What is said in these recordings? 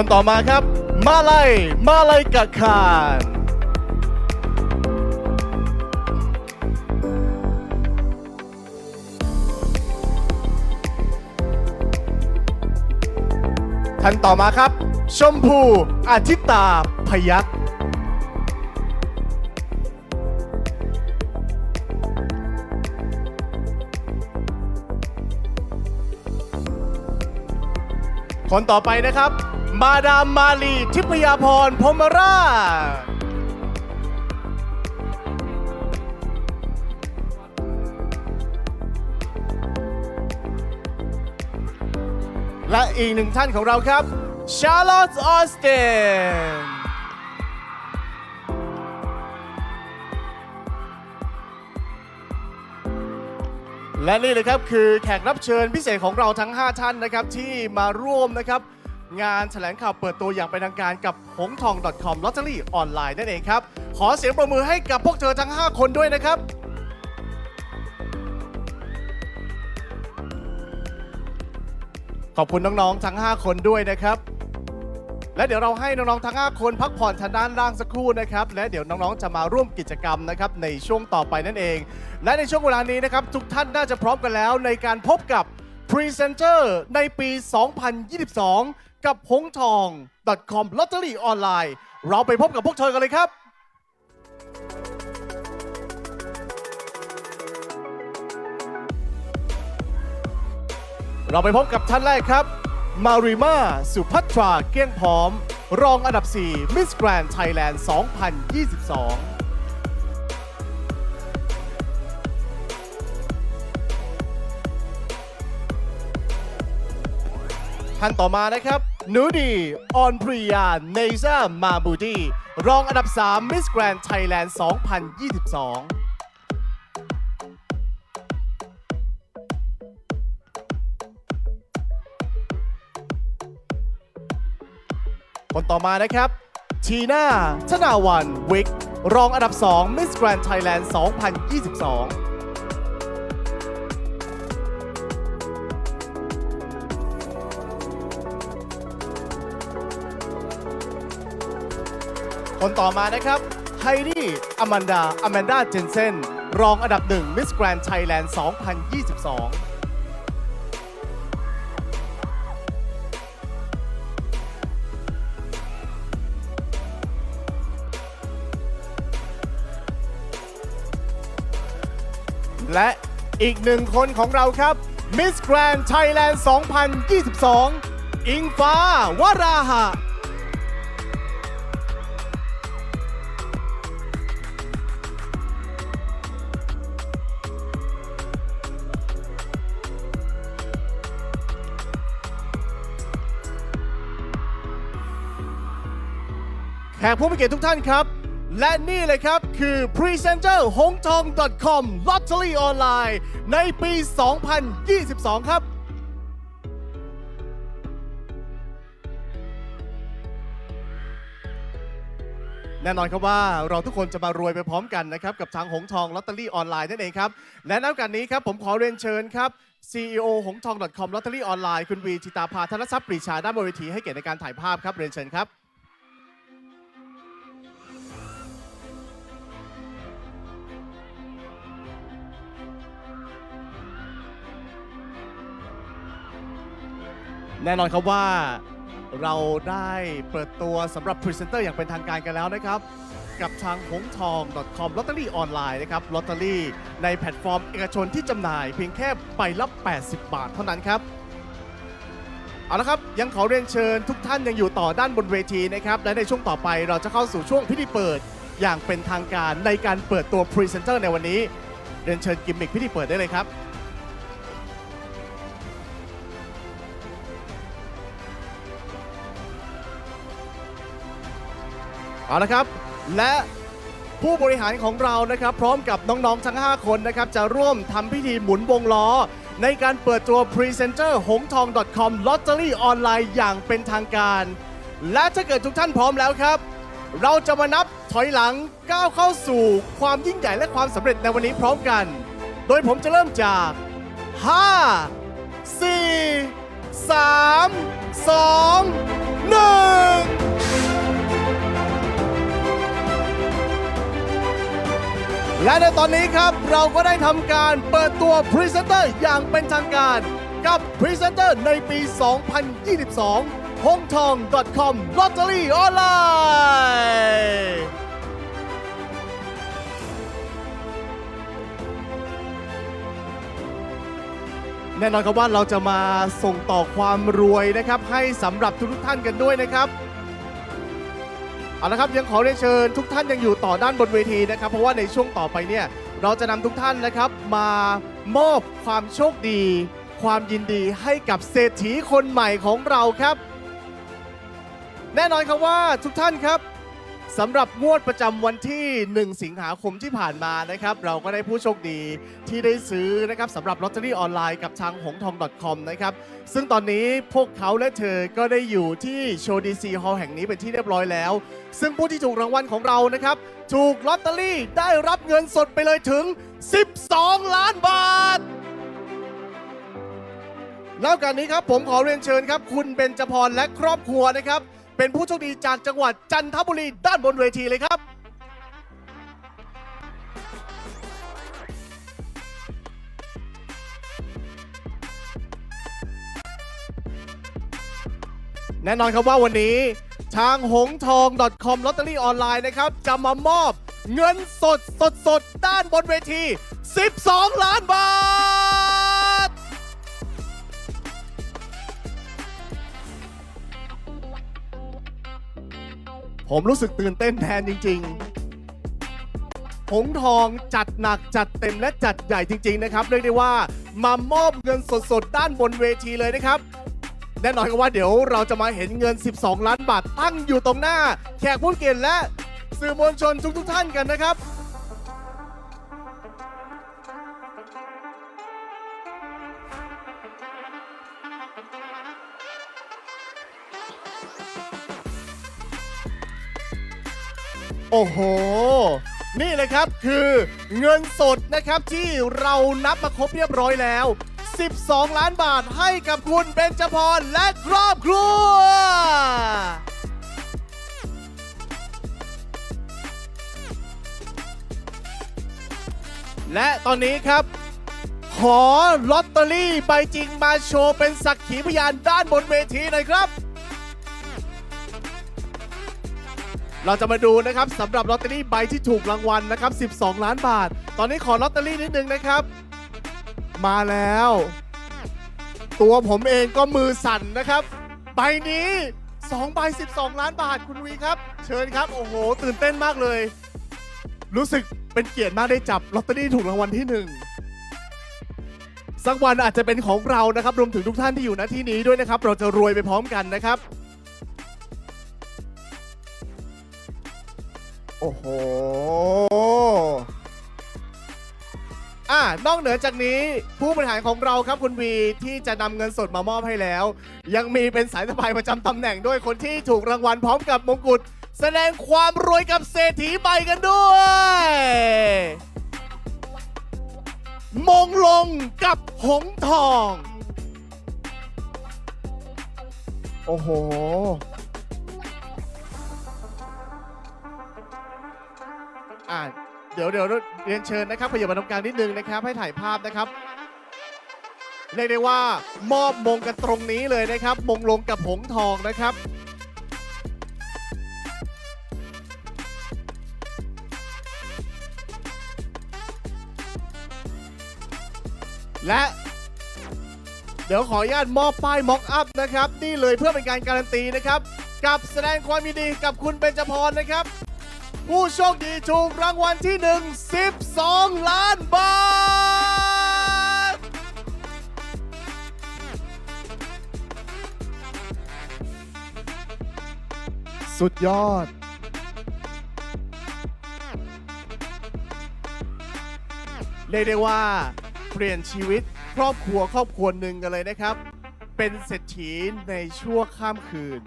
คนต่อมาครับ มาลายมาลายกะคารท่านต่อมาครับ ชมพูอาทิตาพยักษ์คนต่อไปนะครับ มาดามมาลีทิพยาพรพรหมราชและอีกหนึ่งท่านของเราครับชาร์ลอตต์ออสตินและนี่เลยครับคือแขกรับเชิญพิเศษของเราทั้ง 5 ท่านนะครับที่มาร่วมนะครับ งานแถลงข่าวเปิดตัวอย่างเป็นทางการกับหงทอง .com ลอตเตอรี่ออนไลน์นั่นเองครับ ขอเสียงประมือให้กับพวกเธอทั้ง 5 คนด้วยนะครับ ขอบคุณน้อง ๆ ทั้ง 5 คนด้วยนะครับ และเดี๋ยวเราให้น้อง ๆ ทั้ง 5 คนพักผ่อนทางด้านล่างสักครู่นะครับ และเดี๋ยวน้อง ๆ จะมาร่วมกิจกรรมนะครับในช่วงต่อไปนั่นเอง และในช่วงเวลานี้นะครับทุกท่านน่าจะพร้อมกันแล้วในการพบกับพรีเซนเตอร์ในปี 2022 กับหงทอง .com ลอตเตอรี่ออนไลน์เราไปพบกับพวกเธอกันเลยครับเราไปพบกับท่านแรกครับ มาริมาสุพัทราเกี้ยงพร้อม รองอันดับ 4 Miss Grand Thailand 2022 ท่านต่อมานะครับนูดีออนพริยาเนซ่ามาบูดีรองอันดับ 3 Miss Grand Thailand 2022คนต่อมานะครับทีน่าธนาวันวิก รองอันดับ 2 Miss Grand Thailand 2022 คนต่อมานะครับไฮดี้อแมนดาอแมนดาเจนเซนรองอันดับ1 Miss Grand Thailand 2022และอีกหนึ่งคนของเราครับ Miss Grand Thailand 2022 อิงฟ้าวราหะ กผู้มีเกียรติทุกท่านครับ และนี่เลยครับคือ Presenter หงทอง .com Lottery ออนไลน์ในปี 2022 ครับแน่นอนครับว่าเราทุกคนจะมารวยไปพร้อมกันนะครับกับทางหงทองลอตเตอรี่ออนไลน์นั่นเองครับและนับกันนี้ครับผมขอเรียนเชิญครับ CEO หงทอง .com ลอตเตอรี่ออนไลน์คุณวีจิตาภาธนทรัพย์ปรีชาด้านบนเวทีให้เกียรติในการถ่ายภาพครับเรียนเชิญครับ แน่นอนครับว่าเราได้เปิดตัวสำหรับพรีเซนเตอร์อย่างเป็นทางการกันแล้วนะครับ กับทางหงทอง .com ลอตเตอรี่ออนไลน์นะครับลอตเตอรี่ในแพลตฟอร์มเอกชนที่จำหน่ายเพียงแค่ใบละ 80 บาทเท่านั้นครับ เอาละครับ ยังขอเรียนเชิญทุกท่านยังอยู่ต่อด้านบนเวทีนะครับ และในช่วงต่อไปเราจะเข้าสู่ช่วงพิธีเปิดอย่างเป็นทางการในการเปิดตัวพรีเซนเตอร์ในวันนี้ เรียนเชิญกิมมิคพิธีเปิดได้เลยครับ เอาละครับ และผู้บริหารของเรานะครับ พร้อมกับน้องๆทั้ง 5 คนนะครับ จะร่วมทำพิธีหมุนวงล้อ ในการเปิดตัวพรีเซนเตอร์หงทอง .com ลอตเตอรี่ออนไลน์อย่างเป็นทางการ และถ้าเกิดทุกท่านพร้อมแล้วครับ เราจะมานับถอยหลังก้าวเข้าสู่ความยิ่งใหญ่และความสำเร็จในวันนี้พร้อมกัน โดยผมจะเริ่มจาก 5 4 3 2 1 และในตอนนี้ครับเราก็ได้ทำการเปิดตัวพรีเซนเตอร์อย่างเป็นทางการ กับพรีเซนเตอร์ในปี 2022 h o n g t o n g c o m ลอตเตอรี่ออนไลน์แน่นอนครับว่าเราจะมาส่งต่อความรวยนะครับ ให้สำหรับทุกท่านกันด้วยนะครับ เอาละครับยังขอเรียนเชิญทุกท่านยังอยู่ต่อด้านบนเวทีนะครับ เพราะว่าในช่วงต่อไปเนี่ยเราจะนำทุกท่านนะครับมามอบความโชคดี ความยินดีให้กับเศรษฐีคนใหม่ของเราครับ แน่นอนครับว่าทุกท่านครับ สำหรับงวดประจำวันที่ 1 สิงหาคมที่ผ่านมานะครับ เราก็ได้ผู้โชคดีที่ได้ซื้อนะครับสำหรับลอตเตอรี่ออนไลน์กับทางหงทอง .com นะครับ ซึ่งตอนนี้พวกเขาและเธอก็ได้อยู่ที่โชว์ดีซีฮอลล์แห่งนี้เป็นที่เรียบร้อยแล้ว ซึ่งผู้ที่ถูกรางวัลของเรานะครับ ถูกลอตเตอรี่ได้รับเงินสดไปเลยถึง 12 ล้านบาทแล้วกันนี้ครับผมขอเรียนเชิญครับ คุณเบญจพรและครอบครัวนะครับ เป็นผู้โชคดีจากจังหวัดจันทบุรีด้านบนเวทีเลยครับแน่นอนครับว่าวันนี้ทางหงทอง .com ลอตเตอรี่ออนไลน์นะครับ จะมามอบเงินสดสดสดด้านบนเวที 12 ล้านบาท ผมรู้สึกตื่นเต้นแทนจริง ๆ หงทองจัดหนักจัดเต็มและจัดใหญ่จริง ๆ นะครับ เรียกได้ว่ามามอบเงินสดๆ ด้านบนเวทีเลยนะครับ แน่นอนครับว่าเดี๋ยวเราจะมาเห็นเงิน 12 ล้านบาทตั้งอยู่ตรงหน้า แขกผู้เกียรติและสื่อมวลชนทุกๆท่านกันนะครับ โอ้โห นี่เลยครับคือเงินสดนะครับที่เรานับมาครบเรียบร้อยแล้ว 12 ล้านบาทให้กับคุณเบญจพรและครอบครัว และตอนนี้ครับ ขอลอตเตอรี่ใบจริงมาโชว์เป็นสักขีพยานด้านบนเวทีหน่อยครับ เราจะมาดูนะครับสำหรับลอตเตอรี่ใบที่ถูกรางวัลนะครับ 12 ล้านบาท ตอนนี้ขอลอตเตอรี่นิดนึงนะครับ มาแล้ว ตัวผมเองก็มือสั่นนะครับ ใบนี้2ใบ12 ล้านบาทคุณวีครับ เชิญครับ โอ้โห ตื่นเต้นมากเลย รู้สึกเป็นเกียรติมากได้จับลอตเตอรี่ถูกรางวัลที่หนึ่งสักวันอาจจะเป็นของเรานะครับ รวมถึงทุกท่านที่อยู่ณที่นี้ด้วยนะครับ เราจะรวยไปพร้อมกันนะครับ โอ้โห อ่านอกเหนือจากนี้ผู้บริหารของเราครับคุณวีที่จะนำเงินสดมามอบให้แล้ว ยังมีเป็นสายสะพายประจำตำแหน่งด้วยคนที่ถูกรางวัลพร้อมกับมงกุฎแสดงความรวยกับเศรษฐีใบกันด้วย มงลงกับหงทอง โอ้โห อ่าเดี๋ยวเดี๋ยวเรียนเชิญนะครับขยับมาตรงกลางนิดนึงนะครับ ให้ถ่ายภาพนะครับเรียกได้ว่ามอบมงกันตรงนี้เลยนะครับ มงลงกับหงทองนะครับและเดี๋ยวขออนุญาตมอบป้ายม็อกอัพนะครับ นี่เลยเพื่อเป็นการการันตีนะครับ กับแสดงความยินดีกับคุณเบญจพรนะครับ ผู้โชคดีถูกรางวัลที่ 1 12 ล้านบาท สุดยอด เรียกได้ว่าเปลี่ยนชีวิตครอบครัวครอบครัวหนึ่งกันเลยนะครับ เป็นเศรษฐีในชั่วข้ามคืน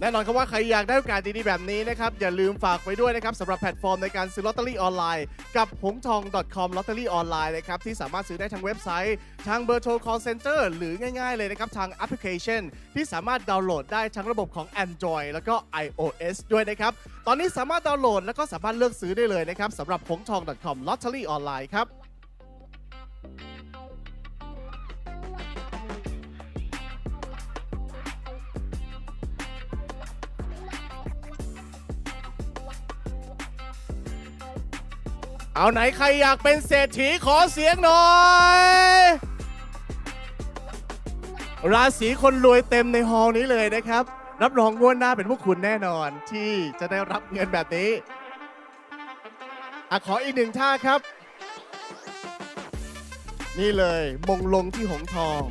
แน่นอนครับว่าใครอยากได้โอกาสดีๆแบบนี้นะครับ อย่าลืมฝากไว้ด้วยนะครับสำหรับแพลตฟอร์มในการซื้อลอตเตอรี่ออนไลน์ กับหงทอง .com ลอตเตอรี่ออนไลน์นะครับ ที่สามารถซื้อได้ทางเว็บไซต์ ทางเบอร์โทร call center หรือง่ายๆเลยนะครับ ทางแอปพลิเคชัน ที่สามารถดาวน์โหลดได้ทั้งระบบของ Android แล้วก็ iOS ด้วยนะครับ ตอนนี้สามารถดาวน์โหลดแล้วก็สามารถเลือกซื้อได้เลยนะครับสำหรับหงทอง .com ลอตเตอรี่ออนไลน์ครับ เอาไหนใครอยากเป็นเศรษฐีขอเสียงหน่อย ราศีคนรวยเต็มในฮอลนี้เลยนะครับ รับรองงวดหน้าเป็นพวกคุณแน่นอนที่จะได้รับเงินแบบนี้อะขออีกหนึ่งท่าครับ นี่เลยมงลงที่หงทอง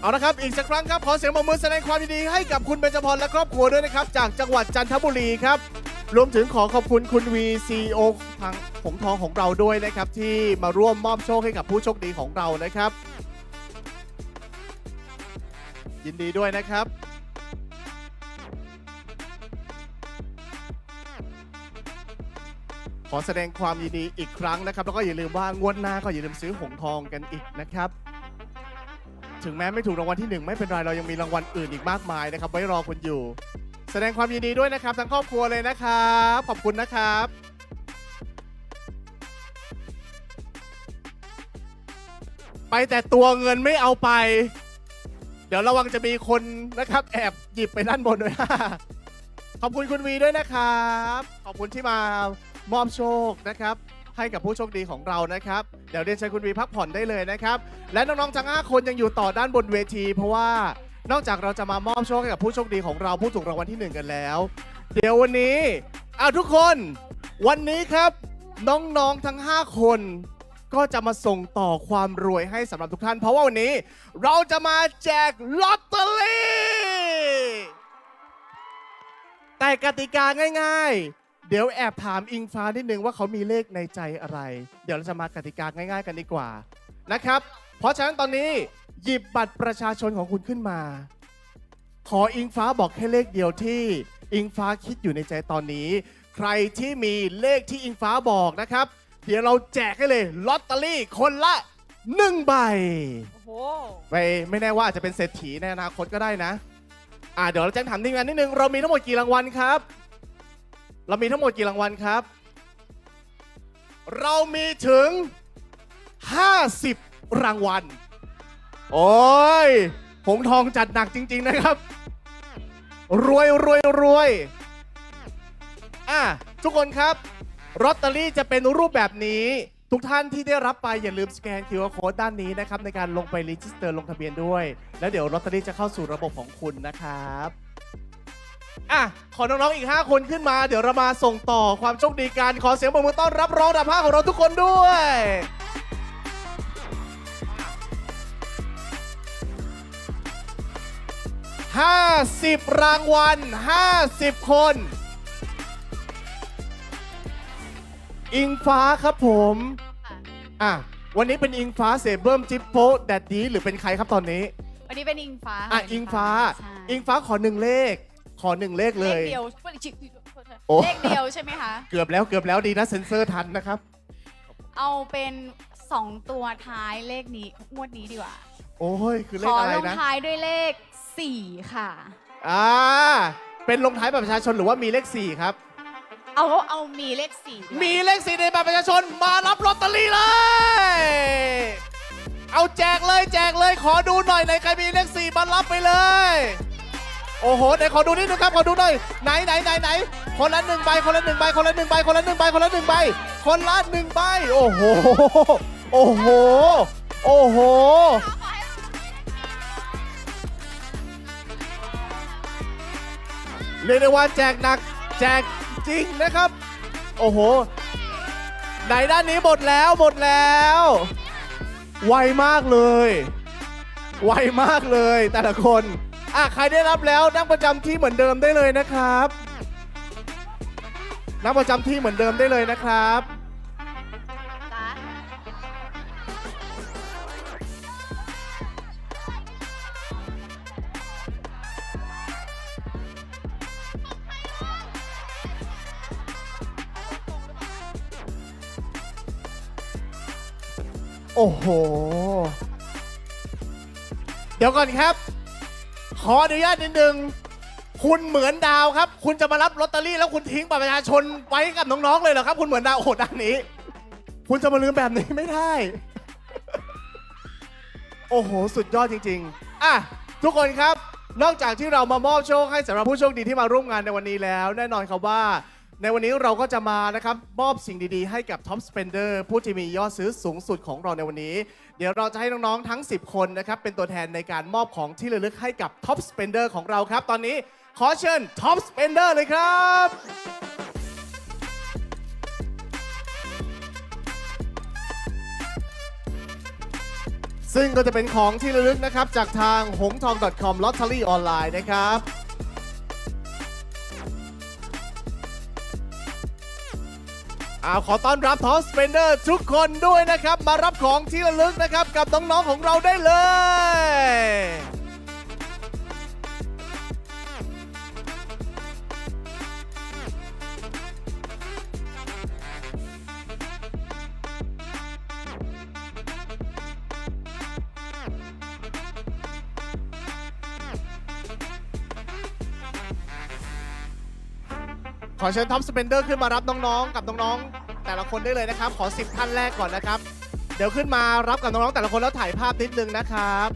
เอาละครับ อีกสักครั้งครับ ขอเสียงปรบมือแสดงความยินดีให้กับคุณเบญจพรและครอบครัวด้วยนะครับ จากจังหวัดจันทบุรีครับ รวมถึงขอขอบคุณคุณวีซีโอทางหงทองของเราด้วยนะครับ ที่มาร่วมมอบโชคให้กับผู้โชคดีของเรานะครับ ยินดีด้วยนะครับขอแสดงความยินดีอีกครั้งนะครับ แล้วก็อย่าลืมว่างวดหน้าก็อย่าลืมซื้อหงทองกันอีกนะครับ ถึงแม้ไม่ถูกรางวัลที่หนึ่งไม่เป็นไรเรายังมีรางวัลอื่นอีกมากมายนะครับ ไว้รอคุณอยู่ แสดงความยินดีด้วยนะครับทั้งครอบครัวเลยนะครับ ขอบคุณนะครับไปแต่ตัวเงินไม่เอาไป เดี๋ยวระวังจะมีคนนะครับ แอบหยิบไปด้านบนด้วย ขอบคุณคุณวีด้วยนะครับ ขอบคุณที่มามอบโชคนะครับ ให้กับผู้โชคดีของเรานะครับ เดี๋ยวเรียนเชิญคุณวีพักผ่อนได้เลยนะครับ และน้องๆทั้ง5คนยังอยู่ต่อด้านบนเวที เพราะว่านอกจากเราจะมามอบโชคให้กับผู้โชคดีของเราผู้ถูกรางวัลที่หนึ่งกันแล้ว เดี๋ยววันนี้อ้าวทุกคนวันนี้ครับน้องๆทั้ง 5 คนก็จะมาส่งต่อความรวยให้สำหรับทุกท่าน เพราะว่าวันนี้เราจะมาแจกลอตเตอรี่ แต่กติกาง่าย ๆ เดี๋ยวแอบถามอิงฟ้านิดนึงว่าเขามีเลขในใจอะไร เดี๋ยวเราจะมากติกาง่าย ๆ กันดีกว่านะครับ เพราะฉะนั้นตอนนี้หยิบบัตรประชาชนของคุณขึ้นมา ขออิงฟ้าบอกแค่เลขเดียวที่อิงฟ้าคิดอยู่ในใจตอนนี้ ใครที่มีเลขที่อิงฟ้าบอกนะครับ เดี๋ยวเราแจกให้เลยลอตเตอรี่คนละหนึ่งใบ โอ้โห ไปไม่แน่ว่าอาจจะเป็นเศรษฐีในอนาคตก็ได้นะ อ่าเดี๋ยวเราแจ้งถามทีมงานนิดนึง เรามีทั้งหมดกี่รางวัลครับ เรามีทั้งหมดกี่รางวัลครับ เรามีถึง 50 รางวัล โอ้ยหงทองจัดหนักจริง ๆ นะครับ รวยรวยรวยอะทุกคนครับลอตเตอรี่จะเป็นรูปแบบนี้ ทุกท่านที่ได้รับไปอย่าลืมสแกน QR Code ด้านนี้นะครับ ในการลงไปรีจิสเตอร์ลงทะเบียนด้วย แล้วเดี๋ยวลอตเตอรี่จะเข้าสู่ระบบของคุณนะครับ อะ ขอน้องๆอีก 5 คนขึ้นมา เดี๋ยวเรามาส่งต่อความโชคดีกัน ขอเสียงปรบมือต้อนรับรองอันดับห้าของเราทุกคนด้วย 50 รางวัล 50 คน อิงฟ้าครับผมค่ะอะ วันนี้เป็นอิงฟ้าเซเบิร์มจิปโปแดดดีหรือเป็นใครครับตอนนี้ วันนี้เป็นอิงฟ้าอะค่ะอิงฟ้า ใช่อิงฟ้าขอหนึ่งเลข ขอหนึ่งเลขเลเลขยเดียวโอ้ เลขเดียวใช่ไหมคะ เกือบแล้วเกือบแล้วดีนะเซ็นเซอร์ทันนะครับ เอาเป็น2ตัวท้ายเลขนี้งวดนี้ดีกว่า โอ้ยคือเลขขออะไรลงนะท้ายด้วยเลข 4 ค่ะ อ่าเป็นลงท้ายบัตรประชาชนหรือว่ามีเลข4ครับ เอาเอามีเลข4ดีกว่ามีเลข4ในบัตรประชาชนมารับลอตเตอรี่เลย เอาแจกเลยแจกเลยขอดูหน่อยไหนใครมีเลข4มารับไปเลย โอ้โหไหนขอดูนิดนึงครับขอดูหน่อยไหนไหนไหนไหนคนละหนึ่งใบคนละหนึ่งใบคนละหนึ่งใบคนละหนึ่งใบคนละหนึ่งใบคนละหนึ่งใบโอ้โหโอ้โหโอ้โหเรียกได้ว่าแจกหนักแจกจริงนะครับ โอ้โหไหนด้านนี้หมดแล้วหมดแล้ว ไวมากเลย ไวมากเลยแต่ละคน อะใครได้รับแล้วนั่งประจำที่เหมือนเดิมได้เลยนะครับ นั่งประจำที่เหมือนเดิมได้เลยนะครับ จ้าโอ้โห เดี๋ยวก่อนครับ ออนุญาตนิดนึง คุณเหมือนดาวครับ คุณจะมารับลอตเตอรี่แล้วคุณทิ้งบัตรประชาชนไว้กับน้องๆเลยเหรอครับ คุณเหมือนดาวโอ้โหด้านนี้ คุณจะมาลืมแบบนี้ไม่ได้ โอ้โห สุดยอดจริง ๆ อะ ทุกคนครับ นอกจากที่เรามามอบโชคให้สำหรับผู้โชคดีที่มาร่วมงานในวันนี้แล้ว แน่นอนครับว่า ในวันนี้เราก็จะมานะครับมอบสิ่งดีๆ ให้กับ Top Spender ผู้ที่มียอดซื้อสูงสุดของเราในวันนี้ เดี๋ยวเราจะให้น้องๆทั้ง 10 คนนะครับเป็นตัวแทนในการมอบของที่ระลึกให้กับ Top Spender ของเราครับ ตอนนี้ขอเชิญ Top Spender เลยครับ ซึ่งก็จะเป็นของที่ระลึกนะครับจากทางหงทอง .com lottery ออนไลน์นะครับ อาขอต้อนรับทอสเปนเดอร์ทุกคนด้วยนะครับ มารับของที่ระลึกนะครับ กับน้อง ๆ ของเราได้เลย ขอเชิญท็อปสเปนเดอร์ขึ้นมารับน้อง ๆ กับน้อง ๆ แต่ละคนได้เลยนะครับ ขอ 10 ท่านแรกก่อนนะครับ เดี๋ยวขึ้นมารับกับน้องๆแต่ละคนแล้วถ่ายภาพนิดนึงนะครับ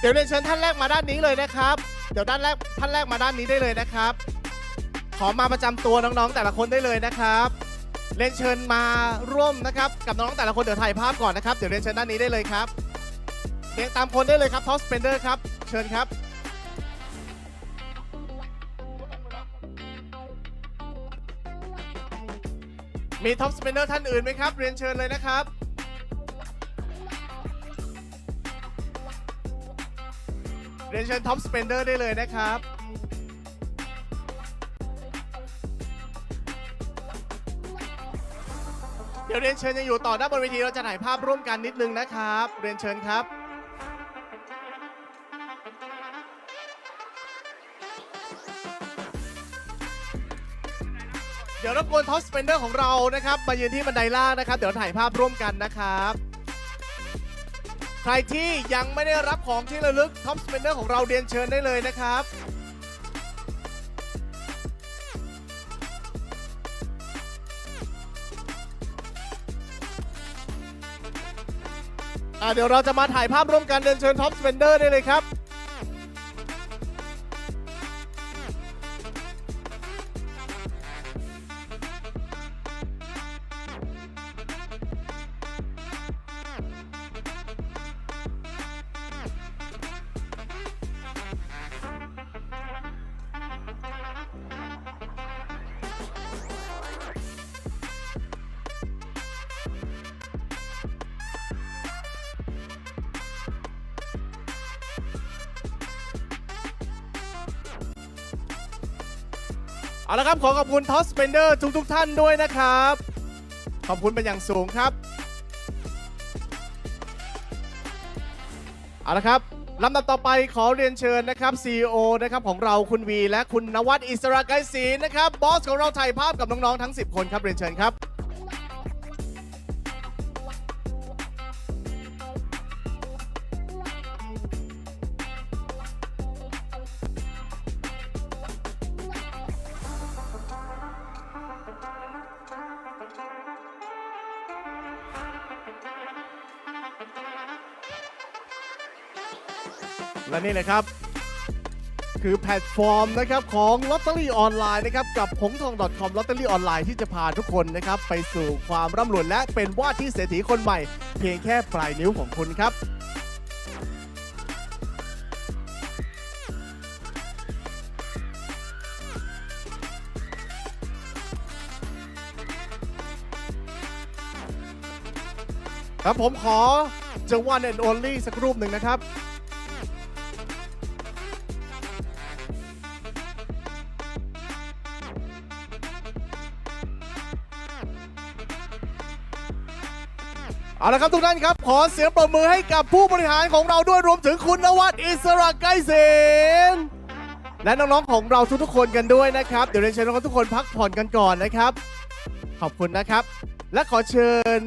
เดี๋ยวเรียนเชิญท่านแรกมาด้านนี้เลยนะครับ เดี๋ยวด้านแรกท่านแรกมาด้านนี้ได้เลยนะครับ ขอมาประจำตัวน้องๆแต่ละคนได้เลยนะครับเรียนเชิญมาร่วมนะครับกับน้องๆแต่ละคนเดี๋ยวถ่ายภาพก่อนนะครับเดี๋ยวเรียนเชิญด้านนี้ได้เลยครับเรียงตามคนได้เลยครับท็อปสเปนเดอร์ครับเชิญครับ มีท็อปสเปนเดอร์ท่านอื่นไหมครับ เรียนเชิญเลยนะครับ เรียนเชิญท็อปสเปนเดอร์ได้เลยนะครับ เดี๋ยวเรียนเชิญยังอยู่ต่อด้านบนเวทีเราจะถ่ายภาพร่วมกันนิดนึงนะครับ เรียนเชิญครับ เดี๋ยวรบกวนท็อปสเปนเดอร์ของเรานะครับ มายืนที่บันไดล่างนะครับ เดี๋ยวถ่ายภาพร่วมกันนะครับ ใครที่ยังไม่ได้รับของที่ระลึกท็อปสเปนเดอร์ของเราเรียนเชิญได้เลยนะครับ อะเดี๋ยวเราจะมาถ่ายภาพร่วมกันเรียนเชิญท็อปสเปนเดอร์ได้เลยครับ เอาละครับขอขอบคุณทอสเปนเดอร์ทุกทุกๆท่านด้วยนะครับ ขอบคุณเป็นอย่างสูงครับ เอาละครับลำดับต่อไปขอเรียนเชิญนะครับ CEO นะครับของเราคุณวี และคุณนวัดอิสระไกรศรีนะครับบอสของเราถ่ายภาพกับน้อง ๆ ทั้ง 10 คนครับเรียนเชิญครับ นี่เลยครับ คือแพลตฟอร์มนะครับของลอตเตอรี่ออนไลน์นะครับกับหงทอง .com ลอตเตอรี่ออนไลน์ที่จะพาทุกคนนะครับไปสู่ความร่ำรวยและเป็นว่าที่เศรษฐีคนใหม่ เพียงแค่ปลายนิ้วของคุณครับครับผมขอจะ one and only สักรูปหนึ่งนะครับ เอาละครับทุกท่านครับ ขอเสียงปรบมือให้กับผู้บริหารของเราด้วยรวมถึงคุณนวัดอิสระไกรเสนและน้องๆของเราทุกๆคนกันด้วยนะครับ เดี๋ยวเรียนเชิญน้องๆทุกคนพักผ่อนกันก่อนนะครับ ขอบคุณนะครับ และขอเชิญ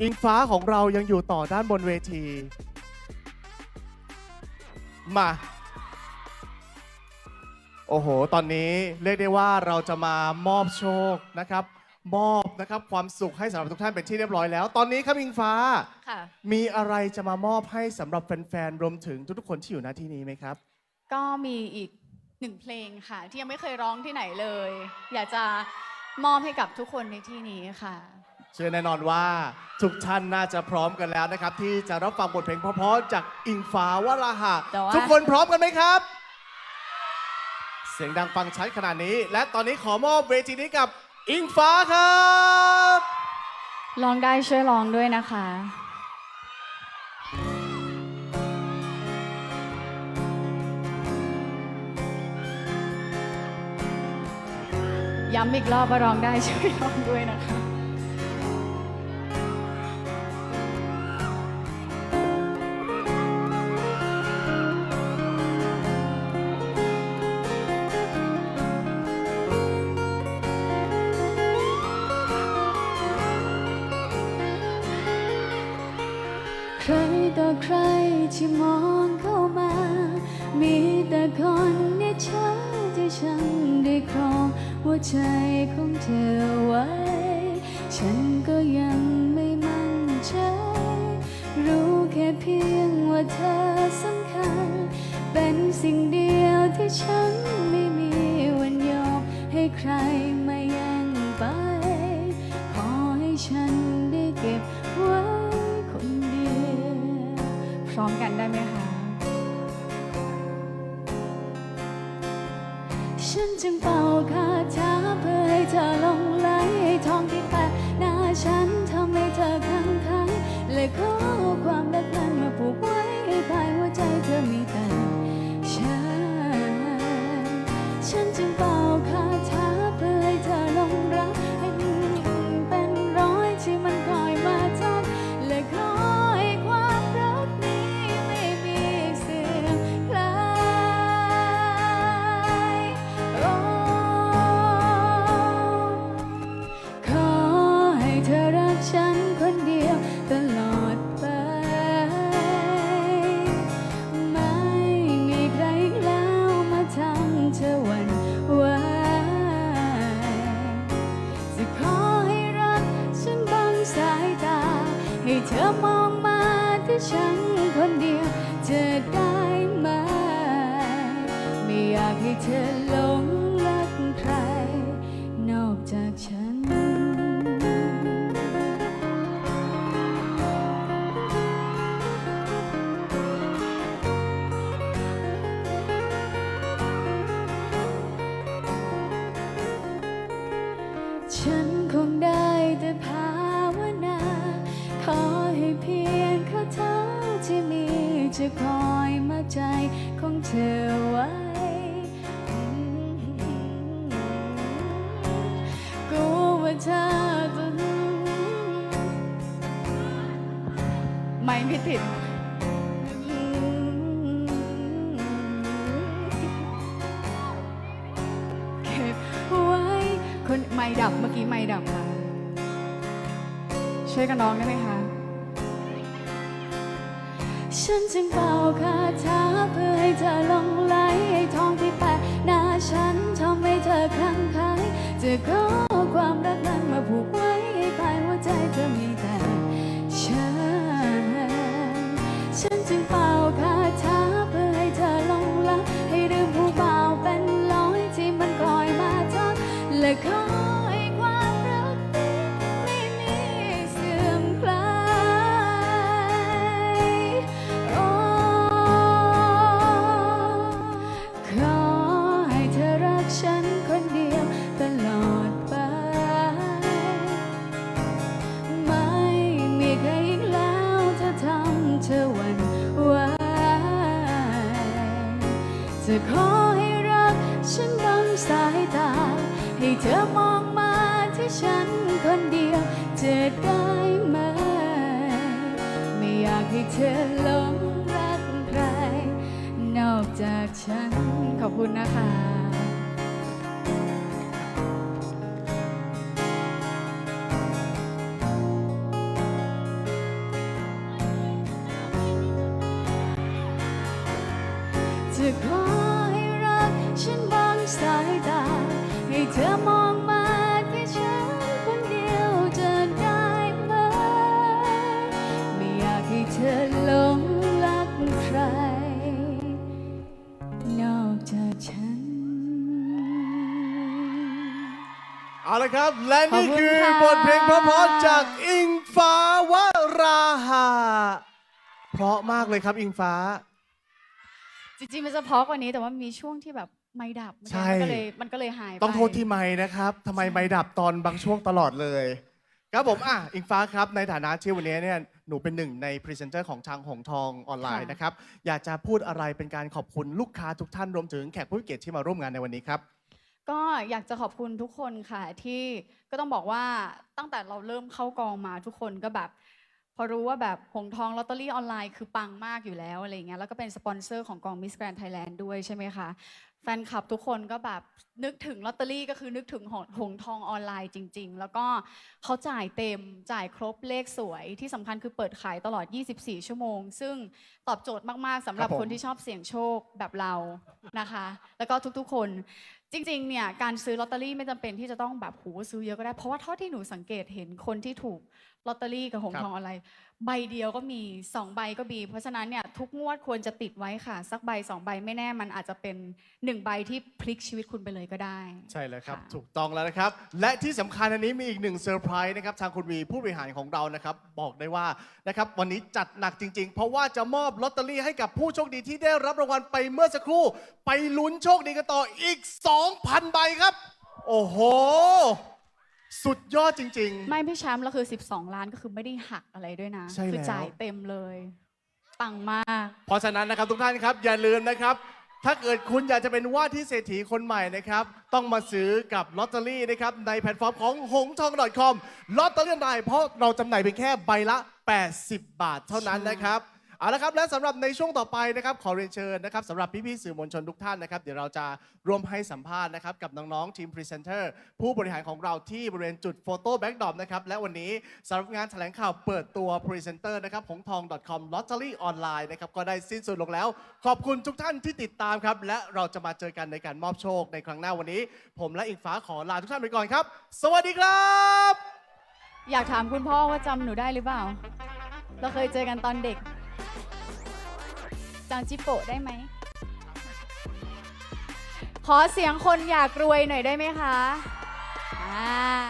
อิงฟ้าของเรายังอยู่ต่อด้านบนเวที มา โอ้โห ตอนนี้เรียกได้ว่าเราจะมามอบโชคนะครับ มอบนะครับความสุขให้สำหรับทุกท่านเป็นที่เรียบร้อยแล้ว ตอนนี้ครับอิงฟ้า ค่ะ มีอะไรจะมามอบให้สำหรับแฟนๆรวมถึงทุกๆคนที่อยู่หน้าที่นี้ไหมครับ ก็มีอีกหนึ่งเพลงค่ะ ที่ยังไม่เคยร้องที่ไหนเลย อยากจะมอบให้กับทุกคนในที่นี้ค่ะ เชื่อแน่นอนว่าทุกท่านน่าจะพร้อมกันแล้วนะครับ ที่จะรับฟังบทเพลงเพราะๆจากอิงฟ้าวราหะแต่ว่า ทุกคนพร้อมกันไหมครับ เสียงดังฟังชัดขนาดนี้ และตอนนี้ขอมอบเวทีนี้กับ อิงฟ้าครับร้องได้ช่วยร้องด้วยนะคะ ย้ำอีกรอบว่าร้องได้ช่วยร้องด้วยนะคะ ต่อใครที่มองเข้ามา มีแต่คนเนี่ยเช้าที่ฉันได้ครองหัวใจของเธอไว้ ฉันก็ยังไม่มั่นใจ รู้แค่เพียงว่าเธอสำคัญ เป็นสิ่งเดียวที่ฉันไม่มีวันยอมให้ใคร ฉันจึงเป่าคาถาเพื่อให้เธอหลงไหลให้ทองที่แปะหน้าฉันทำให้เธอข้างคันและขอ ที่ ใจของเธอไว้กลัวว่าเธอจะไม่ไม่ติดเก็บไว้ คนไม่ดับเมื่อกี้ไม่ดับค่ะช่วยกันร้องได้ไหมคะ ฉันจึงเป่าคาถาเพื่อให้เธอลงไหลให้ทองที่แปะหน้าฉันทำให้เธอคลั่งไคล้จะขอความรักนั้นมาผูกไว้ให้ภายหัวใจเธอมีแต่ฉัน ฉันจึงเป่าคา จะขอให้รักฉันบังสายตา ให้เธอมองมาที่ฉันคนเดียวจะได้ไหม ไม่อยากให้เธอหลงรักใคร นอกจากฉัน ขอบคุณนะคะ เอาละครับ และนี่ขอบคุณคือค่ะบทเพลงเพราะๆจากอิงฟ้าวราหะเพราะมากเลยครับอิงฟ้า จริงๆมันจะเพราะกว่านี้แต่ว่ามีช่วงที่แบบไม่ดับมันใช่ก็เลยมันก็เลยหายไป ต้องโทษที่ไม่นะครับทำไมไม่ดับตอนบางช่วงตลอดเลย ครับผมอะอิงฟ้าครับ ในฐานะที่วันนี้เนี่ยหนูเป็นหนึ่งในพรีเซนเตอร์ของทางหงทองออนไลน์นะครับ อยากจะพูดอะไรเป็นการขอบคุณลูกค้าทุกท่านรวมถึงแขกผู้มีเกียรติที่มาร่วมงานในวันนี้ครับ ก็อยากจะขอบคุณทุกคนค่ะที่ก็ต้องบอกว่าตั้งแต่เราเริ่มเข้ากองมาทุกคนก็แบบ พอรู้ว่าแบบหงทองลอตเตอรี่ออนไลน์คือปังมากอยู่แล้วอะไรเงี้ยแล้วก็เป็นสปอนเซอร์ของกองมิสแกรน n d ไทยแลนด์ด้วยใช่ไหมคะ แฟนคลับทุกคนก็แบบนึกถึงลอตเตอรี่ก็คือนึกถึงหงหงทองออนไลน์จริง ๆ แล้วก็เขาจ่ายเต็มจ่ายครบเลขสวยที่สำคัญคือเปิดขายตลอด 24 ชั่วโมง ซึ่งตอบโจทย์มากๆสำหรับครับผม คนที่ชอบเสี่ยงโชคแบบเรานะคะ แล้วก็ทุกๆคนจริงๆ เนี่ยการซื้อลอตเตอรี่ไม่จำเป็นที่จะต้องแบบโหซื้อเยอะก็ได้ เพราะว่าเท่าที่หนูสังเกตเห็นคนที่ถูกลอตเตอรี่กับหงครับทองออนไลน์ใบเดียวก็มีสองใบก็มีเพราะฉะนั้นเนี่ยทุกงวดควรจะติดไว้ค่ะ สักใบสองใบไม่แน่มันอาจจะเป็นหนึ่งใบที่พลิกชีวิตคุณไปเลยก็ได้ ใช่แล้วครับค่ะถูกต้องแล้วนะครับ และที่สำคัญอันนี้มีอีกหนึ่งเซอร์ไพรส์นะครับทางคุณวีผู้บริหารของเรานะครับ บอกได้ว่านะครับวันนี้จัดหนักจริง ๆ เพราะว่าจะมอบลอตเตอรี่ให้กับผู้โชคดีที่ได้รับรางวัลไปเมื่อสักครู่ ไปลุ้นโชคดีกันต่ออีก2,000 ใบครับ โอ้โห สุดยอดจริง ไม่พี่แชมป์แล้วคือ 12 ล้านก็คือไม่ได้หักอะไรด้วยนะ ใช่แล้ว คืจ่ายเต็มเลยปังมากๆ เพราะฉะนั้นนะครับทุกท่านครับอย่าลืมนะครับ ถ้าเกิดคุณอยากจะเป็นว่าที่เศรษฐีคนใหม่นะครับ ต้องมาซื้อกับลอตเตอรี่นะครับในแพลตฟอร์มของหงทอง .com ลอตเตอรี่ออนไลน์เพราะเราจำหน่ายเพียงแค่ใบละ 80 บาทเท่านั้นนะครับ เอาละครับและสำหรับในช่วงต่อไปนะครับขอเรียนเชิญนะครับสำหรับพี่ๆสื่อมวลชนทุกท่านนะครับเดี๋ยวเราจะร่วมให้สัมภาษณ์นะครับกับน้องๆทีมพรีเซนเตอร์ผู้บริหารของเราที่บริเวณจุดโฟโต้แบ็กดอปนะครับและวันนี้สำหรับงานแถลงข่าวเปิดตัวพรีเซนเตอร์นะครับของทอง .com lottery ออนไลน์นะครับก็ได้สิ้นสุดลงแล้ว ขอบคุณทุกท่านที่ติดตามครับและเราจะมาเจอกันในการมอบโชคในครั้งหน้าวันนี้ ผมและอิงฟ้าขอลาทุกท่านไปก่อนครับ สวัสดีครับอยากถามคุณพ่อว่าจำหนูได้หรือเปล่า เราเคยเจอกันตอนเด็ก จำจิโปะได้ไหม ขอเสียงคนอยากรวยหน่อยได้ไหมคะอ่า